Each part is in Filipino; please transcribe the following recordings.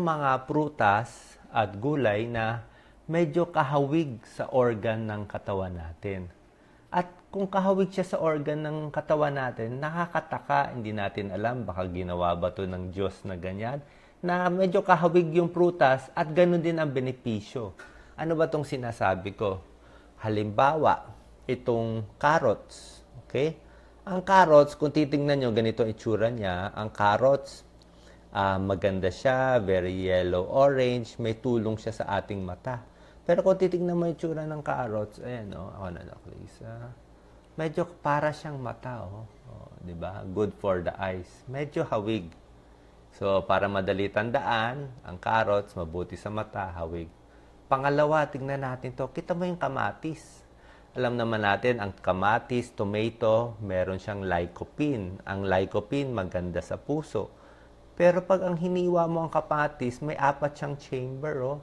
mga prutas at gulay na medyo kahawig sa organ ng katawan natin. At kung kahawig siya sa organ ng katawan natin, nakakataka, hindi natin alam, baka ginawa ba to ng Diyos na ganyan, na medyo kahawig yung prutas at ganun din ang benepisyo. Ano ba tong sinasabi ko? Halimbawa, itong carrots, okay? Ang carrots, kung titingnan nyo, ganito itsura niya. Ang carrots, ah, maganda siya, very yellow-orange, may tulong siya sa ating mata. Pero kung titingnan mo yung itsura ng carrots, ayan, oh, ako na lang, Lisa. Medyo para siyang mata, oh. oh di ba? Good for the eyes. Medyo hawig. So, para madali tandaan, ang carrots, mabuti sa mata, hawig. Pangalawa, tingnan natin to. Kita mo yung kamatis. Alam naman natin, ang kamatis, tomato, meron siyang lycopene. Ang lycopene, maganda sa puso. Pero pag ang hiniwa mo ang kamatis, may apat siyang chamber, oh.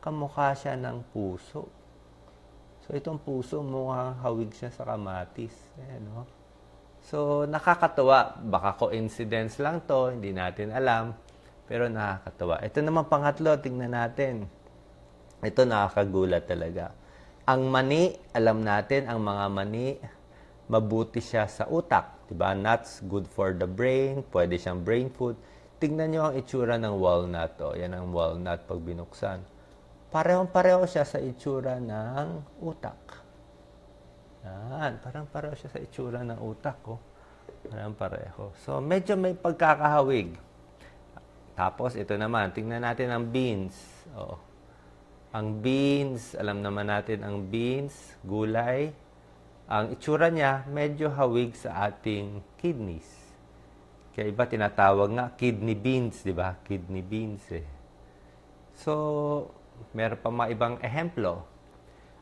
Kamukha siya ng puso. So, itong puso, mukhang hawig siya sa kamatis. Ayan, oh. So, nakakatawa. Baka coincidence lang to, hindi natin alam. Pero nakakatawa. Ito naman pangatlo, tingnan natin. Ito nakakagulat talaga. Ang mani, alam natin, ang mga mani, mabuti siya sa utak. Diba? Nuts, good for the brain, pwede siyang brain food. Tingnan nyo ang itsura ng walnut. Oh. Yan ang walnut pag binuksan. Parehong-pareho siya sa itsura ng utak. Yan, parang pareho siya sa itsura ng utak ko. Parang pareho. So, medyo may pagkakahawig. Tapos, ito naman, tingnan natin ang beans. Oh. Ang beans, alam naman natin ang beans, gulay. Ang itsura niya, medyo hawig sa ating kidneys. Kaya iba tinatawag nga kidney beans, di ba? Kidney beans eh. So, meron pa mga ibang ehemplo.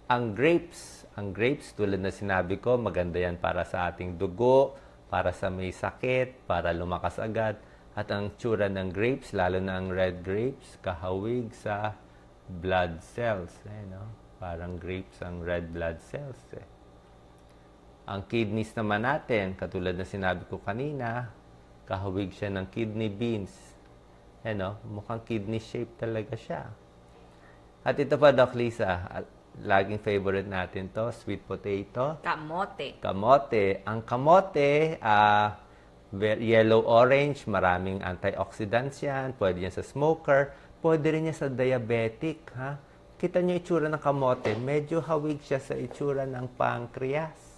Ang grapes, ang grapes tulad na sinabi ko, maganda yan para sa ating dugo, para sa may sakit, para lumakas agad. At ang tsura ng grapes, lalo na ang red grapes, kahawig sa blood cells. Eh, no? Parang grapes ang red blood cells. Eh. Ang kidneys naman natin, katulad na sinabi ko kanina, kahawig siya ng kidney beans. Eh, no? Mukhang kidney shape talaga siya. At ito pa, Doc Lisa, al- laging favorite natin to, sweet potato. Kamote. Kamote. Ang kamote, ah, yellow-orange, maraming antioxidants yan. Pwede yan sa smoker. Pwede rin yan sa diabetic. Ha? Kita niyo itsura ng kamote. Medyo hawig siya sa itsura ng pancreas.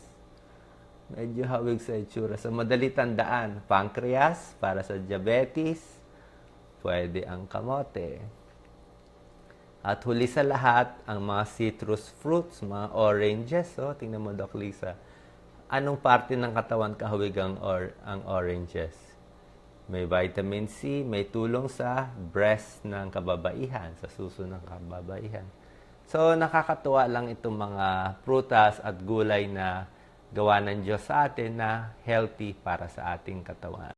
Medyo hawig sa itsura. Sa madali tandaan, pancreas para sa diabetes. Pwede ang kamote. At huli sa lahat, ang mga citrus fruits, mga oranges. Oh, tingnan mo, Doc Lisa. Anong parte ng katawan kahawig ang, or, ang oranges? May vitamin C, may tulong sa breast ng kababaihan, sa suso ng kababaihan. So, nakakatuwa lang itong mga prutas at gulay na gawa ng Diyos sa atin na healthy para sa ating katawan.